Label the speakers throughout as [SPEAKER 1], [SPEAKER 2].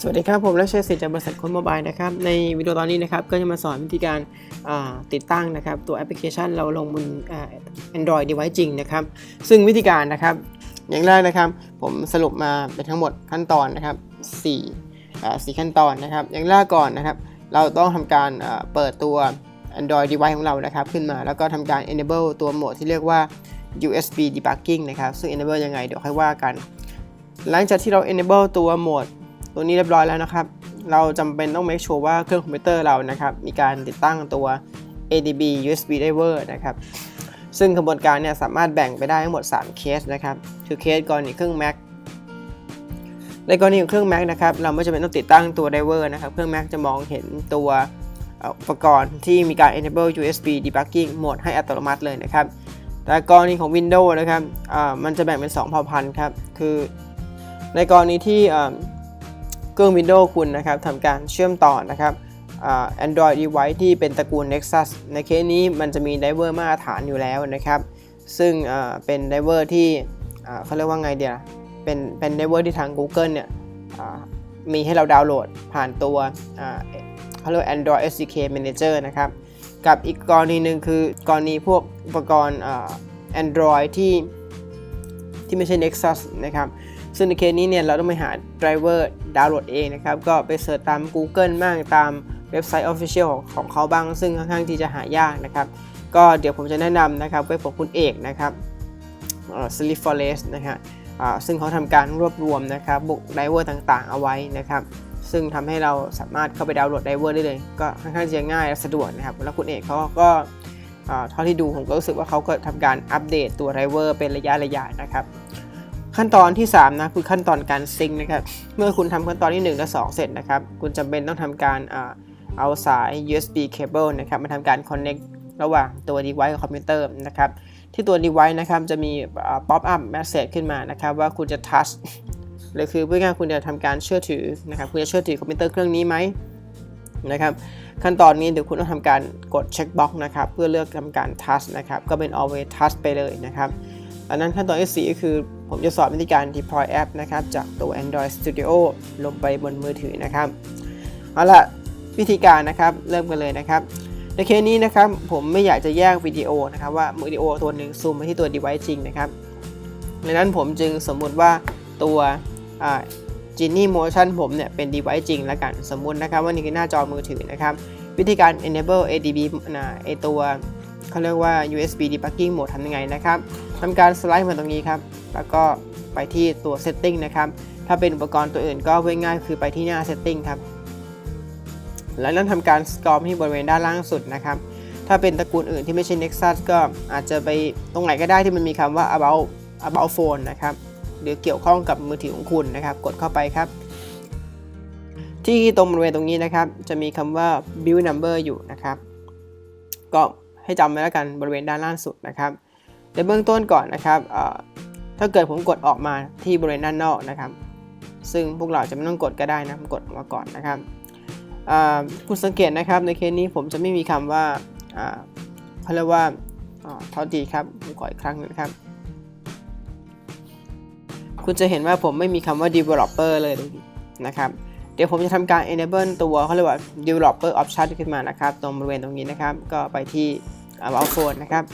[SPEAKER 1] สวัสดีครับ ผมและเชษสิทธิ์จากบริษัทคนโมบายนะครับ ในวิดีโอตอนนี้นะครับ ก็จะมาสอนวิธีการติดตั้งนะครับ ตัวแอปพลิเคชันเราลงบนอ่า Android device จริงนะครับ ซึ่งวิธีการนะครับ อย่างแรกนะครับ ผมสรุปมาเป็นทั้งหมดขั้นตอนนะครับ4อ่า4ขั้นตอนนะครับ อย่างแรกก่อนนะครับ เราต้องทำการเปิดตัว Android device ของเรานะครับ ขึ้นมาแล้วก็ทำการ enable ตัวโหมดที่เรียกว่า USB debugging นะครับ ซึ่ง enable ยังไงเดี๋ยวค่อยว่ากัน หลังจากที่เรา enable ตัวโหมด ตัวนี้เรียบร้อยแล้วนะครับ เราจำเป็นต้อง make sure ว่าเครื่องคอมพิวเตอร์เรานะครับ มีการติดตั้งตัว ADB USB driver นะครับ ซึ่งกระบวนการเนี่ยสามารถแบ่งไปได้ทั้งหมด 3 เคสนะครับ คือเคสกรณีเครื่อง Mac ในกรณีของเครื่อง Mac นะครับ เราไม่จำเป็นต้องติดตั้งตัว driver นะครับ เครื่อง Mac จะมองเห็นตัวอุปกรณ์ที่มีการ enable USB debugging โหมดให้อัตโนมัติเลยนะครับ แต่กรณีของ Windows นะครับ มันจะแบ่งเป็น 2 เผ่าพันธุ์ครับ คือในกรณีที่ เครื่อง Windows คุณนะครับทำการเชื่อมต่อนะครับ Android device ที่เป็นตระกูล Nexus ในเคสนี้มันจะมีไดเวอร์มาตรฐานอยู่แล้วนะครับ ซึ่งเป็นไดเวอร์ที่เขาเรียกว่าไงเดียเป็นเป็นไดเวอร์ที่ทาง Google เนี่ยมีให้เราดาวน์โหลดผ่านตัวเขาเรียก Android SDK Manager นะครับ กับอีกกรณีหนึ่งคือกรณีพวกอุปกรณ์ Android ที่ที่ไม่ใช่ Nexus นะครับ ซึ่งในเคสนี้เนี่ยเราต้องไปหาไดรเวอร์ดาวน์โหลดเองนะครับ ก็ไปเสิร์ชตาม Google บ้างตามเว็บไซต์ Official ของของเขาบ้าง ซึ่งค่อนข้างที่จะหายากนะครับ ก็เดี๋ยวผมจะแนะนำนะครับเว็บของคุณเอกนะครับเอ่อ Sleep Forest นะฮะอ่าซึ่งเขาทำการรวบรวมนะครับบุกไดเวอร์ต่างๆ เอาไว้นะครับ ซึ่งทำให้เราสามารถเข้าไปดาวน์โหลดไดเวอร์ได้เลย ก็ค่อนข้างจะง่ายและสะดวกนะครับ แล้วคุณเอกเขาก็เท่าที่ดูผมก็รู้สึกว่าเขาก็ทำการอัปเดตตัวไดเวอร์เป็นระยะระยะนะครับ ขั้นตอนที่ 3 นะคือขั้นตอนการซิงค์นะครับ เมื่อคุณทำขั้นตอนที่ 1 และ 2 เสร็จนะครับ คุณจำเป็นต้องทำการเอาสาย USB cable นะครับมาทำการ connect ระหว่างตัว device กับคอมพิวเตอร์นะครับ ที่ตัว device นะครับจะมี pop up message ขึ้นมานะครับ ว่าคุณจะ touch หรือคือเพื่อง่ายคุณจะทำการเชื่อถือนะครับ คุณจะเชื่อถือคอมพิวเตอร์เครื่องนี้ไหมนะครับขั้นตอนนี้เดี๋ยวคุณต้องทำการกด check box นะครับเพื่อเลือกทำการ touch นะครับก็เป็น always touch ไปเลยนะครับอันนั้นขั้นตอนที่4ก็คือ ผมจะสอนวิธีการ deploy app นะครับ จากตัว Android Studio ลงไปบนมือถือนะครับ เอาละวิธีการนะครับ เริ่มกันเลยนะครับ ในเคสนี้นะครับ ผมไม่อยากจะแยกวิดีโอนะครับ ว่าวิดีโอตัวหนึ่งซูมไปที่ตัว device จริงนะครับดังนั้นผมจึงสมมุติว่าตัว Genie Motion ผมเนี่ยเป็น device จริงแล้วกัน สมมุตินะครับว่านี่คือหน้าจอมือถือนะครับ วิธีการ enable ADB นะไอตัว เขาเรียกว่า USB debugging mode ทำยังไงนะครับทำการสไลด์มาตรงนี้ครับ แล้วก็ไปที่ตัว setting นะครับ ถ้าเป็นอุปกรณ์ตัวอื่นก็เง่ายคือไปที่หน้า setting ครับ แล้วนั้นทำการ scroll ที่บริเวณด้านล่างสุดนะครับ ถ้าเป็นตระกูลอื่นที่ไม่ใช่ Nexus ก็อาจจะไปตรงไหนก็ได้ที่มันมีคำว่า about about phone นะครับ หรือเกี่ยวข้องกับมือถือของคุณนะครับ กดเข้าไปครับที่ตรงบริเวณตรงนี้นะครับ จะมีคำว่า build number อยู่นะครับ ก็ ให้จำไว้แล้วกันบริเวณด้านล่างสุดนะครับในเบื้องต้นก่อนนะครับถ้าเกิดผมกดออกมาที่บริเวณด้านนอกนะครับ ซึ่งพวกเราจะไม่ต้องกดก็ได้นะผมกดออกมาก่อนนะครับคุณสังเกตนะครับในเคสนี้ผมจะไม่มีคำว่าอ่าเขาเรียกว่าอ่าเท่าดีครับผมขออีกครั้งนึงนะครับ คุณจะเห็นว่าผมไม่มีคำว่า developer เลยนะครับ เดี๋ยวผมจะทำการ enable ตัวเขาเรียกว่า developer option ขึ้นมานะครับ ตรงบริเวณตรงนี้นะครับ ก็ไปที่ about phone นะครับ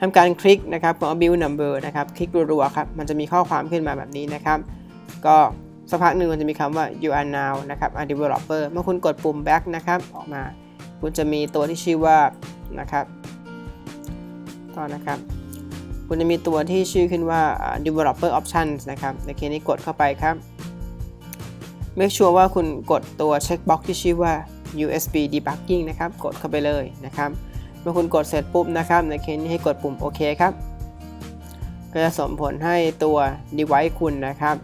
[SPEAKER 1] ทำการคลิกนะครับของ build number นะครับ คลิกรัวๆครับ มันจะมีข้อความขึ้นมาแบบนี้นะครับ ก็สักพักหนึ่งมันจะมีคำว่า you are now นะครับ a developer เมื่อคุณกดปุ่ม back นะครับ ออกมา คุณจะมีตัวที่ชื่อว่านะครับต่อนะครับ คุณจะมีตัวที่ชื่อขึ้นว่า developer options นะครับในเคสนี้กดเข้าไปครับ make sure ว่าคุณกดตัว checkbox ที่ชื่อว่า USB debugging นะครับ กดเข้าไปเลยนะครับ เมื่อคุณกดเสร็จปุ๊บนะครับ ในเคสนี้ให้กดปุ่มโอเคครับ ก็จะส่งผลให้ตัว device คุณนะครับ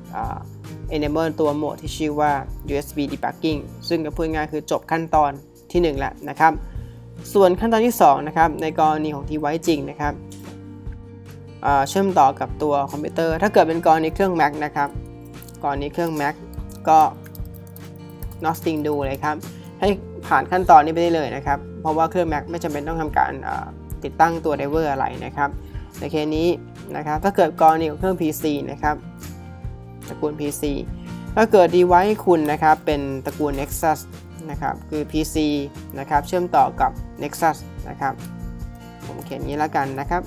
[SPEAKER 1] enable ตัวโหมดที่ชื่อว่า USB debugging ซึ่งก็พูดง่ายคือจบขั้นตอนที่ 1 แล้วนะครับ ส่วนขั้นตอนที่ 2 นะครับ ในกรณีของ device จริงนะครับเชื่อมต่อกับตัวคอมพิวเตอร์ ถ้าเกิดเป็นกรณีเครื่อง Mac นะครับกรณีเครื่อง Mac ก็ nothing do เลยครับ ให้ผ่านขั้นตอนนี้ไปได้เลยนะครับ เพราะว่าเครื่อง Mac ไม่จำเป็นต้องทำการติดตั้งตัว driver อะไรนะครับ ในเคสนี้นะครับถ้าเกิดกรณีของเครื่อง PC นะครับตระกูล PC ถ้าเกิด device คุณนะครับเป็นตระกูล Nexus นะครับคือ PC นะครับเชื่อมต่อกับ Nexus นะครับผมเขียนนี้แล้วกันนะครับ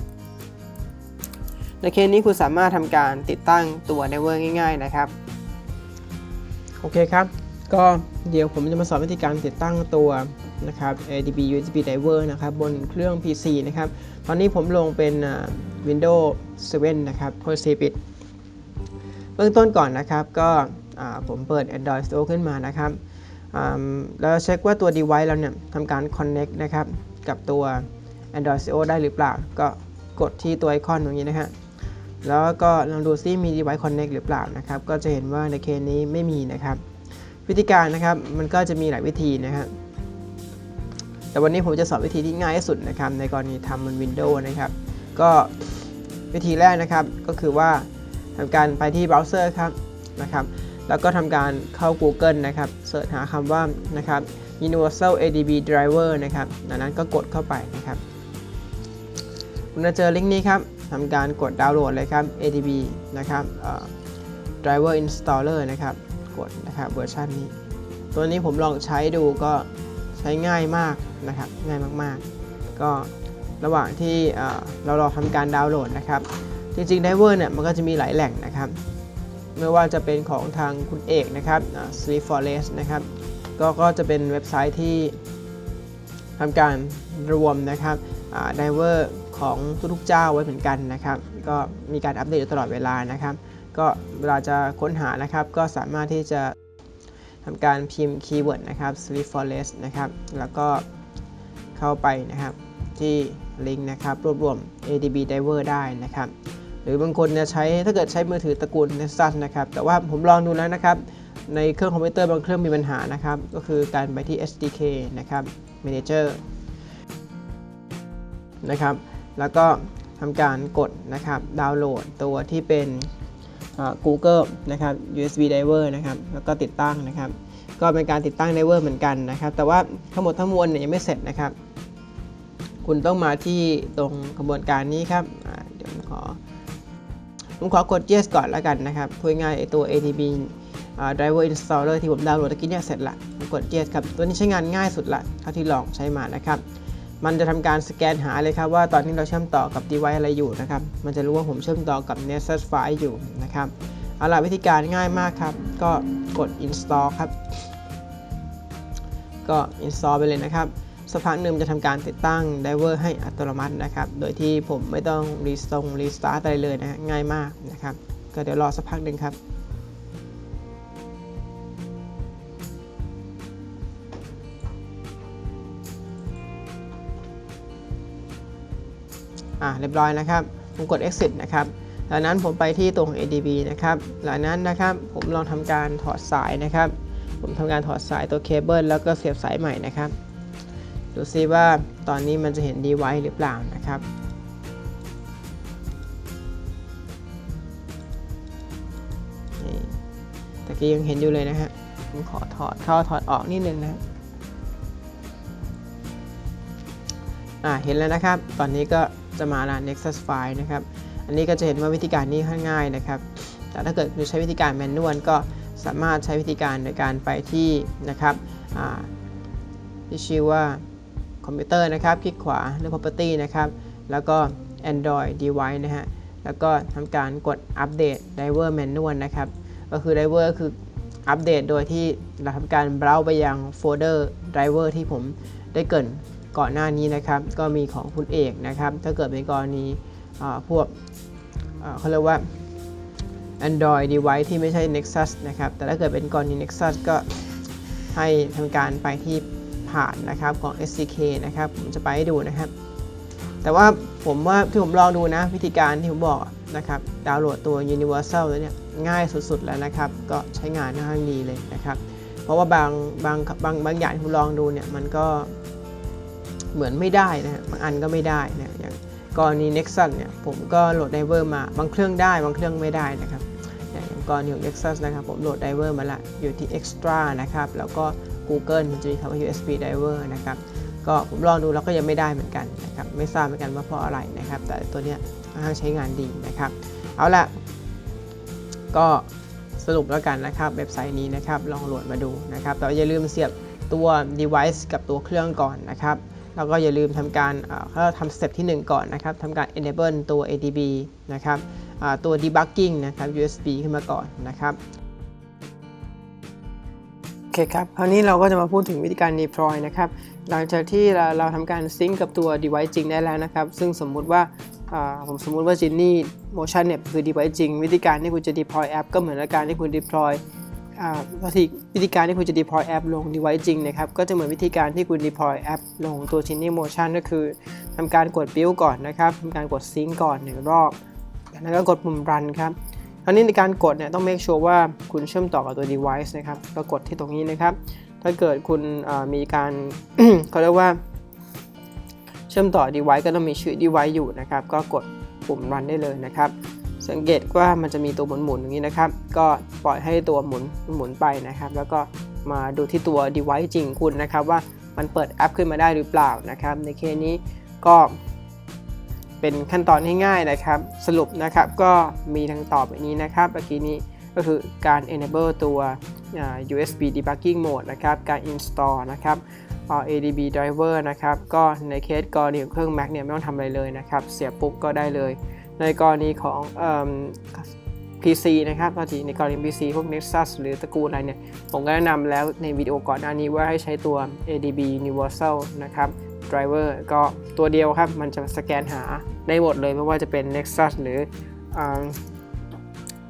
[SPEAKER 1] ในเคสนี้คุณสามารถทำการติดตั้งตัว driver ง่าย ๆ นะครับ โอเคครับ ก็เดี๋ยวผมจะมาสอนวิธีการติดตั้งตัวนะครับ ADB USB driver นะครับบนเครื่อง PC นะครับ ตอนนี้ผมลงเป็น Windows 7 นะครับโคซีปิดเบื้องต้นก่อนนะครับ ก็ผมเปิด Android Store ขึ้นมานะครับแล้วเช็คว่าตัว device เราเนี่ยทำการ connect นะครับ กับตัว Android Store ได้หรือเปล่า ก็กดที่ตัวไอคอนตรงนี้นะฮะ แล้วก็ลองดูซิมี device connect หรือเปล่านะครับ ก็จะเห็นว่าในเคสนี้ไม่มีนะครับ วิธีการนะครับมันก็จะมีหลายวิธีนะครับแต่วันนี้ผมจะสอนวิธีที่ง่ายที่สุดนะครับในกรณีทำบน Windows นะครับ ก็วิธีแรกนะครับก็คือว่าทำการไปที่เบราว์เซอร์ครับนะครับ แล้วก็ทำการเข้า Google นะครับเสิร์ชหาคำว่านะครับ Universal ADB Driver นะครับจากนั้นก็กดเข้าไปนะครับ คุณจะเจอลิงก์นี้ครับทำการกดดาวน์โหลดเลยครับ ADB นะครับ Driver Installer นะครับ กดนะครับเวอร์ชันนี้ ตัวนี้ผมลองใช้ดูก็ใช้ง่ายมากนะครับ ง่ายมากๆ ก็ระหว่างที่เรารอทำการดาวน์โหลดนะครับ จริงๆ Driver เนี่ยมันก็จะมีหลายแหล่งนะครับ ไม่ว่าจะเป็นของทางคุณเอกนะครับ Sleep Forest นะครับ ก็ก็จะเป็นเว็บไซต์ที่ทำการรวมนะครับไดเวอร์ ของทุกๆเจ้าไว้เหมือนกันนะครับ ก็มีการอัปเดตอยู่ตลอดเวลานะครับ ก็เวลาจะค้นหานะครับ ก็สามารถที่จะทำการพิมพ์คีย์เวิร์ดนะครับ Sleep Forest นะครับ แล้วก็เข้าไปนะครับที่ลิงก์นะครับ รวบรวม ADB Diver ได้นะครับ หรือบางคนเนี่ยใช้ถ้าเกิดใช้มือถือตระกูล Nexus นะครับ แต่ว่าผมลองดูแล้วนะครับ ในเครื่องคอมพิวเตอร์บางเครื่องมีปัญหานะครับ ก็คือการไปที่ SDK นะครับ Manager นะครับ แล้วก็ทำการกดนะครับดาวน์โหลดตัวที่เป็น Google นะครับ USB Driver นะครับ แล้วก็ติดตั้งนะครับ ก็เป็นการติดตั้ง Driver เหมือนกันนะครับ แต่ว่าทั้งหมดทั้งมวลเนี่ยยังไม่เสร็จนะครับ คุณต้องมาที่ตรงกระบวนการนี้ครับเดี๋ยวผมขอผมขอกด yes ก่อนแล้วกันนะครับพูดง่ายไอตัว ATB driver installer ที่ผมดาวน์โหลดตะกี้เนี่ยเสร็จละกด yes ครับ ตัวนี้ใช้งานง่ายสุดละเท่าที่ลองใช้มานะครับ มันจะทำการสแกนหาเลยครับว่าตอนนี้เราเชื่อมต่อกับ device อะไรอยู่นะครับ มันจะรู้ว่าผมเชื่อมต่อกับ Nexus 5 อยู่นะครับ เอาล่ะวิธีการง่ายมากครับ ก็กด install ครับ ก็ install ไปเลยนะครับ สักพักหนึ่งจะทำการติดตั้ง driver ให้อัตโนมัตินะครับ โดยที่ผมไม่ต้องรีสตงรีสตาร์ทอะไรเลยนะฮะง่ายมากนะครับ ก็เดี๋ยวรอสักพักหนึ่งครับ อ่าเรียบร้อยนะครับ ผมกด exit นะครับจากนั้นผมไปที่ตรง ADB นะครับ หลังนั้นนะครับผมลองทำการถอดสายนะครับ ผมทำการถอดสายตัวเคเบิลแล้วก็เสียบสายใหม่นะครับ ดูซิว่าตอนนี้มันจะเห็นดีไวหรือเปล่านะครับนี่ตะกี้ยังเห็นอยู่เลยนะฮะ ผมขอถอดเข้าถอดออกนิดนึงนะอ่าเห็นแล้วนะครับ ตอนนี้ก็ จะมาละ Nexus File นะครับ อันนี้ก็จะเห็นว่าวิธีการนี้ค่อนง่ายนะครับ แต่ถ้าเกิดคุณใช้วิธีการแมนนวลก็สามารถใช้วิธีการในการไปที่นะครับที่ชื่อว่าคอมพิวเตอร์นะครับ คลิกขวาเลือก property นะครับ แล้วก็ Android device นะฮะ แล้วก็ทำการกดอัปเดต driver manual นะครับ ก็คือ driver ก็คืออัปเดตโดยที่เราทำการ browse ไปยังโฟลเดอร์ driver ที่ผมได้เกิน ก่อนหน้านี้นะครับก็มีของคุณเอกนะครับถ้าเกิดเป็นกรณีพวกเขาเรียกว่า Android device ที่ไม่ใช่ Nexus นะครับแต่ถ้าเกิดเป็นกรณี Nexus ก็ให้ทำการไปที่ผ่านนะครับของ SDK นะครับผมจะไปให้ดูนะครับ แต่ว่าผมว่าที่ผมลองดูนะวิธีการที่ผมบอกนะครับดาวน์โหลดตัว Universal แล้วเนี่ยง่ายสุดๆแล้วนะครับ ก็ใช้งานค่อนข้างดีเลยนะครับ เพราะว่าบางบางบางบางอย่างที่ผมลองดูเนี่ยมันก็ เหมือนไม่ได้นะฮะบางอันก็ไม่ได้นะอย่างกรณี Nexus เนี่ยผมก็โหลดไดเวอร์มาบางเครื่องได้บางเครื่องไม่ได้นะครับอย่างกรณีของ Nexus นะครับผมโหลดไดเวอร์มาละอยู่ที่ Extra นะครับแล้วก็ Google มันจะมีคำว่า USB driver นะครับก็ผมลองดูแล้วก็ยังไม่ได้เหมือนกันนะครับไม่ทราบเหมือนกันว่าเพราะอะไรนะครับ แต่ตัวเนี้ยค่อนข้างใช้งานดีนะครับ เอาละก็สรุปแล้วกันนะครับเว็บไซต์นี้นะครับลองโหลดมาดูนะครับแต่อย่าลืมเสียบตัว device กับตัวเครื่องก่อนนะครับ แล้วก็อย่าลืมทำการเอ่อเขาทำสเต็ปที่ 1 ก่อนนะครับทำการ enable ตัว ADB นะครับตัว debugging นะครับ USB ขึ้นมาก่อนนะครับโอเคครับ คราวนี้เราก็จะมาพูดถึงวิธีการ deploy นะครับ หลังจากที่เราเราทำการซิงกับตัว device จริงได้แล้วนะครับ ซึ่งสมมุติว่าผมสมมุติว่า Genie Motion เนี่ยคือ device จริง วิธีการที่คุณจะ deploy แอปก็เหมือนกับการที่คุณ deploy วิธีวิธีการที่คุณจะ deploy แอปลง device จริงนะครับ ก็จะเหมือนวิธีการที่คุณ deploy แอปลงตัว Genie Motion ก็คือทำการกด build ก่อนนะครับทำการกด sync ก่อนหนึ่งรอบแล้วก็กดปุ่ม run ครับคราวนี้ในการกดเนี่ยต้อง make sure ว่าคุณเชื่อมต่อกับตัว device นะครับ ก็กดที่ตรงนี้นะครับ ถ้าเกิดคุณมีการเขาเรียกว่า เชื่อมต่อ device ก็ต้องมีชื่อ device อยู่นะครับ ก็กดปุ่ม run ได้เลยนะครับ สังเกตว่ามันจะมีตัวหมุนๆอย่างนี้นะครับ ก็ปล่อยให้ตัวหมุนหมุนไปนะครับ แล้วก็มาดูที่ตัว device จริงคุณนะครับ ว่ามันเปิดแอปขึ้นมาได้หรือเปล่านะครับ ในเคสนี้ก็เป็นขั้นตอนง่ายๆนะครับ สรุปนะครับก็มีดังต่อไปนี้นะครับเมื่อกี้นี้ก็คือการ enable ตัว USB debugging mode นะครับ การ install นะครับ ADB driver นะครับ ก็ในเคสกรณีของเครื่อง Mac เนี่ยไม่ต้องทำอะไรเลยนะครับ เสียบปุ๊บก็ได้เลย ในกรณีของเอิ่ม PC นะครับบางทีในกรณี PC พวก Nexus หรือตระกูลอะไรเนี่ย ผมก็แนะนำแล้วในวิดีโอก่อนหน้านี้ว่าให้ใช้ตัว ADB Universal นะครับ driver ก็ตัวเดียวครับ มันจะสแกนหาได้หมดเลยไม่ว่าจะเป็น Nexus หรืออ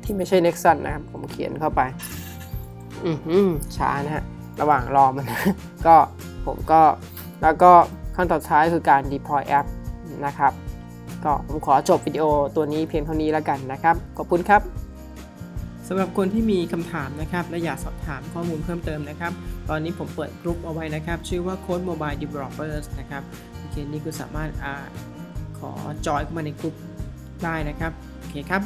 [SPEAKER 1] ที่ไม่ใช่ Nexus นะครับ ผมเขียนเข้าไป อือหือช้านะฮะ ระหว่างรอมัน ก็ผมก็แล้วก็ขั้นตอนท้ายคือการ deploy app นะครับ ก็ผมขอจบวิดีโอตัวนี้เพียงเท่านี้แล้วกันนะครับ ขอบคุณครับสำหรับคนที่มีคำถามนะครับและอยากสอบถามข้อมูลเพิ่มเติมนะครับ ตอนนี้ผมเปิดกลุ่มเอาไว้นะครับ ชื่อว่า Code Mobile Developers นะครับโอเคนี่คุณสามารถอขอจอยเข้ามาในกลุ่มได้นะครับ โอเคครับ